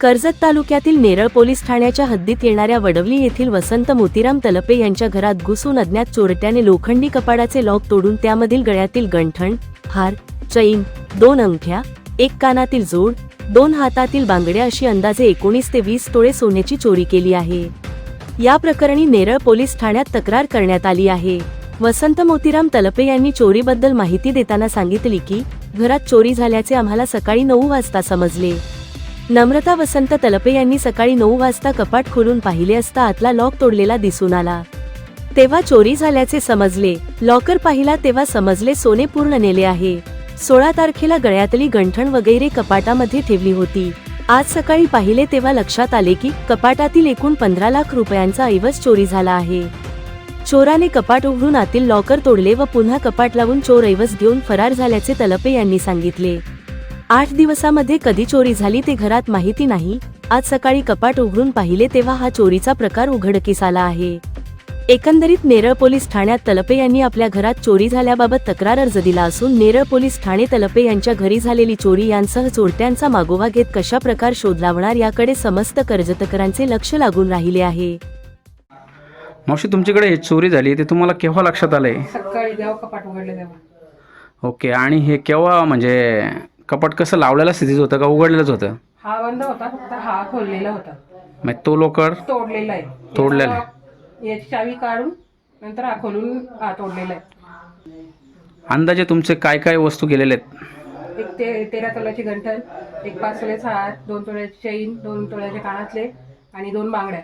कर्जत तालुक्यातील नेरळ पोलीस ठाण्याच्या हद्दीत येणाऱ्या वडवली येथील वसंत मोतीराम तलपे यांच्या घरात घुसून अज्ञात चोरट्याने लोखंडी कपाडाचे लॉक तोडून त्यामधील गळ्यातील गंठण हार चैन दोन अंगठ्या एक कानातील जोड दोन हातातील बांगड्या अशी अंदाजे एकोणीस ते वीस तोळे सोन्याची चोरी केली आहे. या प्रकरणी नेरळ पोलीस ठाण्यात तक्रार करण्यात आली आहे. वसंत मोतीराम तलपे यांनी चोरीबद्दल माहिती देताना सांगितली की घरात चोरी झाल्याचे आम्हाला सकाळी नऊ वाजता समजले. नम्रता वसंत तलपे यांनी सकाळी नऊ वाजता कपाट खोलून पाहिले असता आतला लॉक तोडलेला दिसून आला. तेव्हा चोरी झाल्याचे समजले. लॉकर पाहिला तेव्हा समजले सोने पूर्ण नेले आहे. सोळा तारखेला गळ्यातली गंठण वगैरे कपाटामध्ये ठेवली होती. आज सकाळी पाहिले तेव्हा लक्षात आले की कपाटातील एकूण पंधरा लाख रुपयांचा ऐवज चोरी झाला आहे. चोराने कपाट उघडून आतील लॉकर तोडले व पुन्हा कपाट लावून चोर ऐवज घेऊन फरार झाल्याचे तलपे यांनी सांगितले. आठ दिवसामध्ये कधी चोरी झाली ते घरात माहिती नाही. आज सकाळी कपाट उघडून पाहिले तेव्हा हा चोरीचा प्रकार उघडकीस आला आहे. एकंदरीत नेरळ पोलीस ठाण्यात तलपे यांनी आपल्या घरात चोरी झाल्याबाबत तक्रार अर्ज दिला असून नेरळ पोलीस ठाणे तलपे यांच्या घरी झालेली चोरी यांसह चोरट्यांचा मागोवा घेत कशा प्रकार शोध लावणार याकडे समस्त कर्जतकरांचे लक्ष लागून राहिले आहे. मावशी तुमच्याकडे हे चोरी झाली ते तुम्हाला केव्हा लक्षात आलंय? सकाळी जेव्हा कपाट उघडले तेव्हा. ओके आणि हे केव्हा म्हणजे कपाट कसं लावलेल्या स्थितीत होतं का उघडलेलंच होतं? हा बंद होता फक्त हा खोललेला होता. मग तो लोकर तोडलेला आहे. तोडलेला आहे. याचा- याची चावी काढून नंतर हा खोलून हा तोडलेला आहे. अंदाजे तुमचे काय काय वस्तू गेलेले आहेत? एक ते तेरा तोळ्याची गंठन एक पाच तोळ्याचा हार दोन तोळ्याची चैन दोन तोळ्याचे कानातले आणि दोन बांगड्या.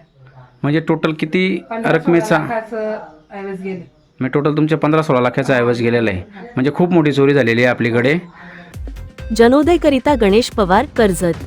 म्हणजे टोटल किती पंधरा रकमेचा? सोळा लाखाचं ऐवज गेले. म्हणजे टोटल तुमच्या पंधरा सोळा लाखाचा ऐवज गेलेला आहे. म्हणजे खूप मोठी चोरी झालेली आहे आपलीकडे. जनोदयकरिता गणेश पवार कर्जत